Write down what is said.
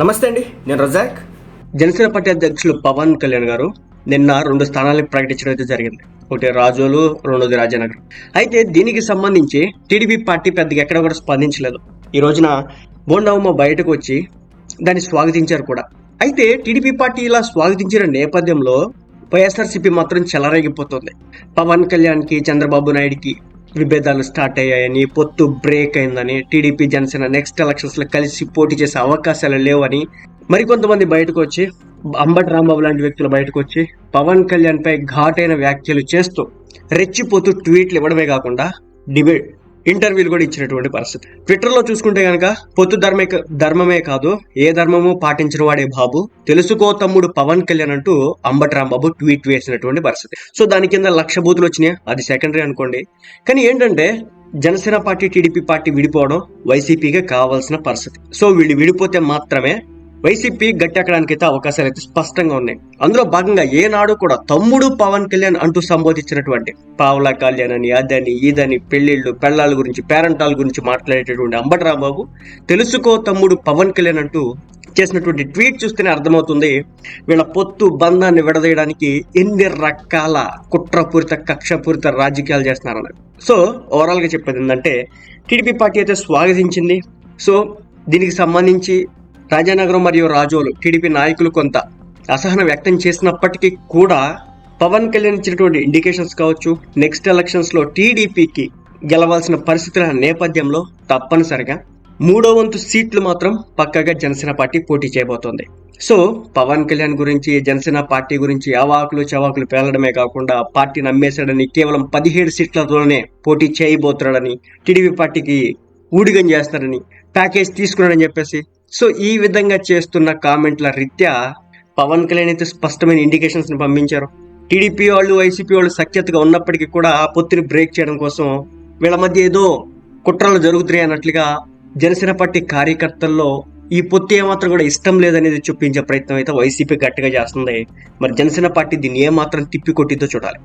నమస్తే అండి నేను రజాక్. జనసేన పార్టీ అధ్యక్షులు పవన్ కళ్యాణ్ గారు నిన్న రెండు స్థానాలకు ప్రకటించడం అయితే జరిగింది. ఒకటి రాజోలు రెండోది రాజానగర్. అయితే దీనికి సంబంధించి టీడీపీ పార్టీ పెద్దగా ఎక్కడ కూడా స్పందించలేదు. ఈ రోజున బోండవమ్మ బయటకు వచ్చి దాన్ని స్వాగతించారు కూడా. అయితే టీడీపీ పార్టీ ఇలా స్వాగతించిన నేపథ్యంలో వైఎస్ఆర్సీపీ మాత్రం చెలరేగిపోతుంది. పవన్ కళ్యాణ్కి చంద్రబాబు నాయుడుకి విభేదాలు స్టార్ట్ అయ్యాయని పొత్తు బ్రేక్ అయిందని టీడీపీ జనసేన నెక్స్ట్ ఎలక్షన్స్లో కలిసి పోటీ చేసే అవకాశాలు లేవని మరికొంతమంది బయటకు వచ్చి అంబటి రాంబాబు లాంటి వ్యక్తులు బయటకు వచ్చి పవన్ కళ్యాణ్ పై ఘాటైన వ్యాఖ్యలు చేస్తూ రెచ్చిపోతూ ట్వీట్లు ఇవ్వడమే కాకుండా డిబేట్ ఇంటర్వ్యూలు కూడా ఇచ్చినటువంటి పరిస్థితి. ట్విట్టర్లో చూసుకుంటే గనక పొత్తు ధర్మే ధర్మమే కాదు ఏ ధర్మము పాటించిన వాడే బాబు తెలుసుకో తమ్ముడు పవన్ కళ్యాణ్ అంటూ అంబటి బాబు ట్వీట్ వేసినటువంటి పరిస్థితి. సో దాని కింద లక్ష బూతులు వచ్చినాయి? అది సెకండరీ అనుకోండి. కానీ ఏంటంటే జనసేన పార్టీ టీడీపీ పార్టీ విడిపోవడం వైసీపీగా కావాల్సిన పరిస్థితి. సో వీళ్ళు విడిపోతే మాత్రమే వైసీపీ గట్టెక్కడానికి అయితే అవకాశాలు అయితే స్పష్టంగా ఉన్నాయి. అందులో భాగంగా ఏనాడు కూడా తమ్ముడు పవన్ కళ్యాణ్ అంటూ సంబోధించినటువంటి పావుల కళ్యాణ్ అని అదని ఇదని పెళ్ళిళ్ళు పెళ్ళాల గురించి పేరెంటాల గురించి మాట్లాడేటటువంటి అంబటరాంబాబు తెలుసుకో తమ్ముడు పవన్ కళ్యాణ్ అంటూ చేసినటువంటి ట్వీట్ చూస్తేనే అర్థమవుతుంది వీళ్ళ పొత్తు బంధాన్ని విడదీయడానికి ఎన్ని రకాల కుట్రపూరిత కక్షపూరిత రాజకీయాలు చేస్తున్నారన్నది సో ఓవరాల్గా చెప్పేది ఏంటంటే టీడీపీ పార్టీ అయితే స్వాగతించింది. సో దీనికి సంబంధించి రాజానగరం మరియు రాజోలు టీడీపీ నాయకులు కొంత అసహనం వ్యక్తం చేసినప్పటికీ కూడా పవన్ కళ్యాణ్ ఇచ్చినటువంటి ఇండికేషన్స్ కావచ్చు నెక్స్ట్ ఎలక్షన్స్లో టీడీపీకి గెలవాల్సిన పరిస్థితుల నేపథ్యంలో తప్పనిసరిగా మూడో వంతు సీట్లు మాత్రం పక్కగా జనసేన పార్టీ పోటీ చేయబోతోంది. సో పవన్ కళ్యాణ్ గురించి జనసేన పార్టీ గురించి అవాకులు చవాకులు పేలడమే కాకుండా పార్టీని అమ్మేశాడని కేవలం పదిహేడు సీట్లతోనే పోటీ చేయబోతున్నాడని టీడీపీ పార్టీకి ఊడిగం చేస్తారని ప్యాకేజ్ తీసుకున్నాడని చెప్పేసి. సో ఈ విధంగా చేస్తున్న కామెంట్ల రీత్యా పవన్ కళ్యాణ్ అయితే స్పష్టమైన ఇండికేషన్స్ని పంపించారు. టీడీపీ వాళ్ళు వైసీపీ వాళ్ళు సఖ్యతగా ఉన్నప్పటికీ కూడా ఆ పొత్తుని బ్రేక్ చేయడం కోసం వీళ్ళ మధ్య ఏదో కుట్రలు జరుగుతున్నాయి అన్నట్లుగా జనసేన పార్టీ కార్యకర్తల్లో ఈ పొత్తు ఏమాత్రం కూడా ఇష్టం లేదనేది చూపించే ప్రయత్నం అయితే వైసీపీ గట్టిగా చేస్తుంది. మరి జనసేన పార్టీ దీన్ని ఏమాత్రం తిప్పికొట్టిద్దో చూడాలి.